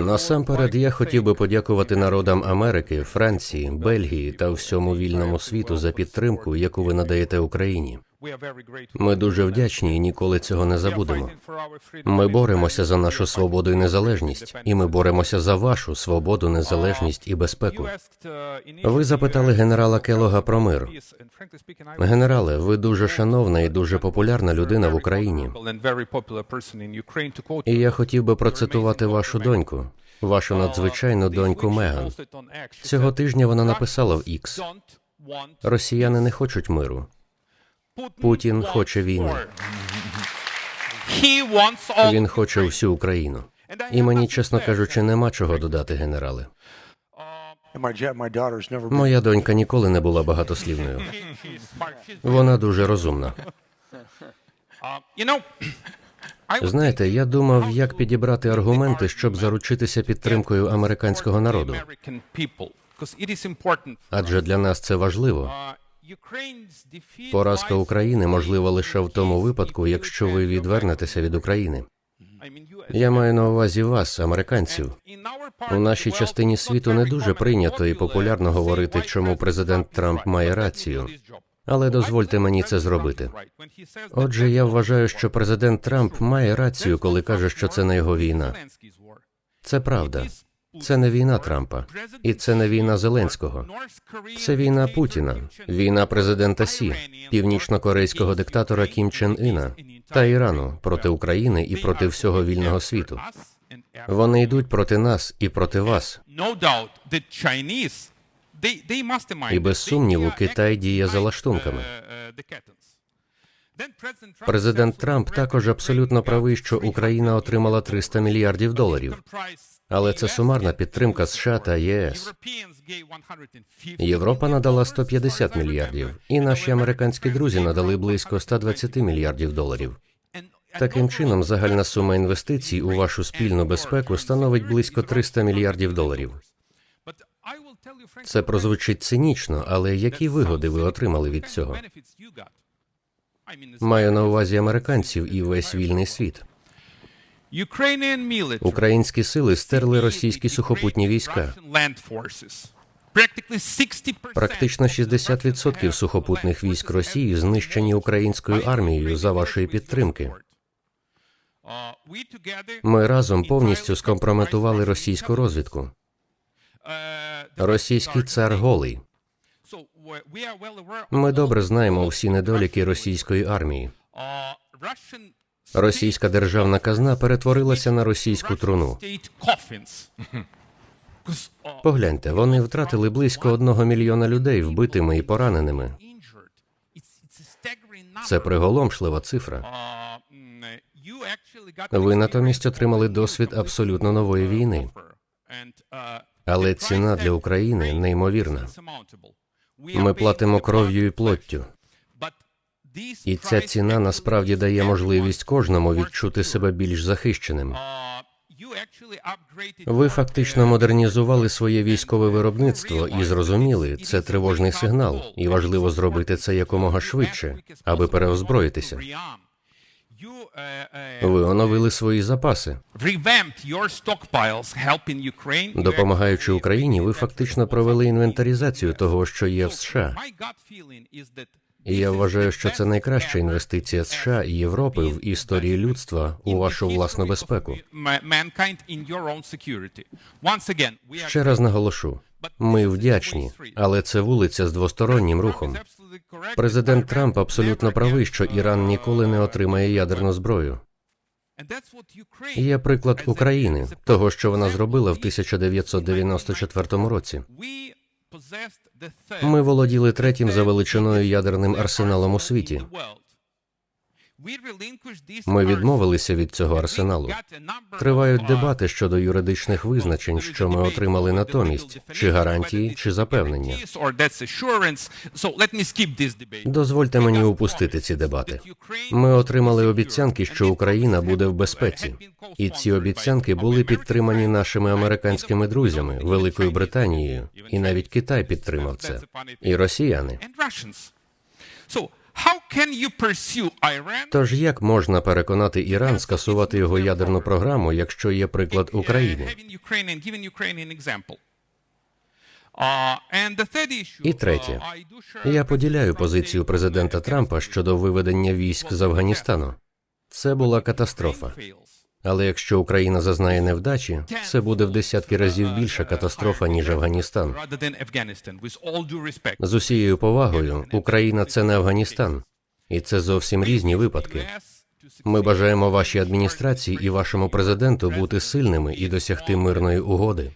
Насамперед, я хотів би подякувати народам Америки, Франції, Бельгії та всьому вільному світу за підтримку, яку ви надаєте Україні. Ми дуже вдячні і ніколи цього не забудемо. Ми боремося за нашу свободу і незалежність, і ми боремося за вашу свободу, незалежність і безпеку. Ви запитали генерала Келога про мир. Генерале, ви дуже шановна і дуже популярна людина в Україні. І я хотів би процитувати вашу доньку, вашу надзвичайну доньку Меган. Цього тижня вона написала в X. Росіяни не хочуть миру. Путін хоче війни. Він хоче всю Україну. І мені, чесно кажучи, нема чого додати, генерале. Моя донька ніколи не була багатослівною. Вона дуже розумна. Знаєте, я думав, як підібрати аргументи, щоб заручитися підтримкою американського народу. Адже для нас це важливо. Поразка України можлива лише в тому випадку, якщо ви відвернетеся від України. Я маю на увазі вас, американців. У нашій частині світу не дуже прийнято і популярно говорити, чому президент Трамп має рацію. Але дозвольте мені це зробити. Отже, я вважаю, що президент Трамп має рацію, коли каже, що це не його війна. Це правда. Це не війна Трампа, і це не війна Зеленського. Це війна Путіна, війна президента Сі, північно-корейського диктатора Кім Чен Іна та Ірану проти України і проти всього вільного світу. Вони йдуть проти нас і проти вас. І без сумніву Китай діє за лаштунками. Президент Трамп також абсолютно правий, що Україна отримала 300 мільярдів доларів. Але це сумарна підтримка США та ЄС. Європа надала 150 мільярдів, і наші американські друзі надали близько 120 мільярдів доларів. Таким чином, загальна сума інвестицій у вашу спільну безпеку становить близько 300 мільярдів доларів. Це прозвучить цинічно, але які вигоди ви отримали від цього? Маю на увазі американців і весь вільний світ. Українські сили стерли російські сухопутні війська. Практично 60% сухопутних військ Росії знищені українською армією за вашої підтримки. Ми разом повністю скомпрометували російську розвідку. Російський цар голий. Ми добре знаємо всі недоліки російської армії. Російська державна казна перетворилася на російську труну. Погляньте, вони втратили близько одного мільйона людей вбитими і пораненими. Це приголомшлива цифра. Ви натомість отримали досвід абсолютно нової війни. Але ціна для України неймовірна. Ми платимо кров'ю і плоттю. І ця ціна насправді дає можливість кожному відчути себе більш захищеним. Ви фактично модернізували своє військове виробництво і зрозуміли, це тривожний сигнал, і важливо зробити це якомога швидше, аби переозброїтися. Ви оновили свої запаси. Допомагаючи Україні, ви фактично провели інвентаризацію того, що є в США. І я вважаю, що це найкраща інвестиція США і Європи в історії людства у вашу власну безпеку. Ще раз наголошу. Ми вдячні, але це вулиця з двостороннім рухом. Президент Трамп абсолютно правий, що Іран ніколи не отримає ядерну зброю. Є приклад України, того, що вона зробила в 1994 році. Ми володіли третім за величиною ядерним арсеналом у світі. Ми відмовилися від цього арсеналу. Тривають дебати щодо юридичних визначень, що ми отримали натомість, чи гарантії, чи запевнення. Дозвольте мені упустити ці дебати. Ми отримали обіцянки, що Україна буде в безпеці, і ці обіцянки були підтримані нашими американськими друзями, Великою Британією, і навіть Китай підтримав це, і росіяни. Тож як можна переконати Іран скасувати його ядерну програму, якщо є приклад uh, України? Uh, І третє. uh, Я поділяю позицію президента Трампа щодо виведення військ з Афганістану. Це була катастрофа. Але якщо Україна зазнає невдачі, це буде в десятки разів більша катастрофа ніж Афганістан. З усією повагою, Україна це не Афганістан, і це зовсім різні випадки. Ми бажаємо вашій адміністрації і вашому президенту бути сильними і досягти мирної угоди.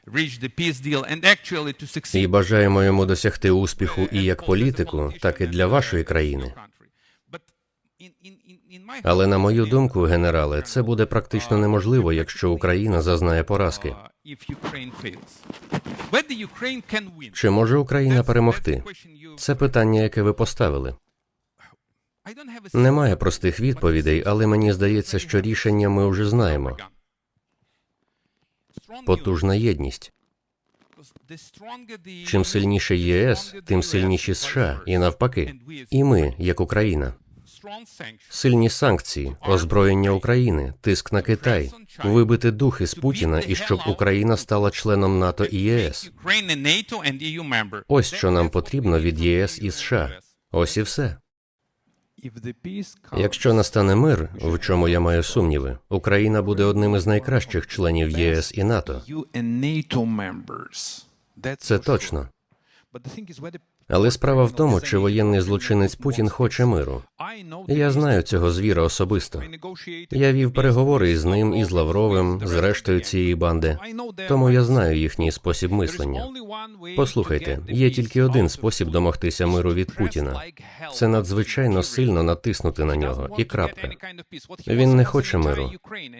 І бажаємо йому досягти успіху і як політику, так і для вашої країни. Але на мою думку, генерале, це буде практично неможливо, якщо Україна зазнає поразки. Чи може Україна перемогти? Це питання, яке ви поставили. Немає простих відповідей, але мені здається, що рішення ми вже знаємо. Потужна єдність. Чим сильніше ЄС, тим сильніші США, і навпаки. І ми, як Україна. Сильні санкції, озброєння України, тиск на Китай, вибити духи з Путіна і щоб Україна стала членом НАТО і ЄС. Ось що нам потрібно від ЄС і США. Ось і все. Якщо настане мир, в чому я маю сумніви, Україна буде одним із найкращих членів єС і НАТО. Це точно. Але справа в тому, чи воєнний злочинець Путін хоче миру. Я знаю цього звіра особисто. Я вів переговори із ним і з Лавровим, з рештою цієї банди. Тому я знаю їхній спосіб мислення. Послухайте, є тільки один спосіб домогтися миру від Путіна. Це надзвичайно сильно натиснути на нього. І крапка. Він не хоче миру.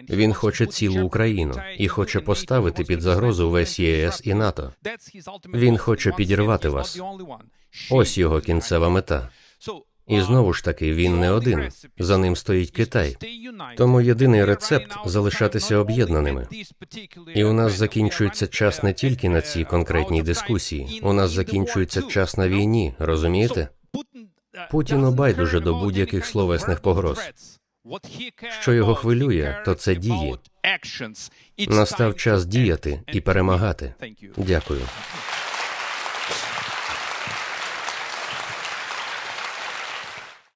Він хоче цілу Україну і хоче поставити під загрозу весь ЄС і НАТО. Він хоче підірвати вас. Ось його кінцева мета. І знову ж таки, він не один. За ним стоїть Китай. Тому єдиний рецепт залишатися об'єднаними. І у нас закінчується час не тільки на цій конкретній дискусії. У нас закінчується час на війні. Розумієте? Путіну байдуже до будь-яких словесних погроз. Що його хвилює, то це дії. Настав час діяти і перемагати. Дякую.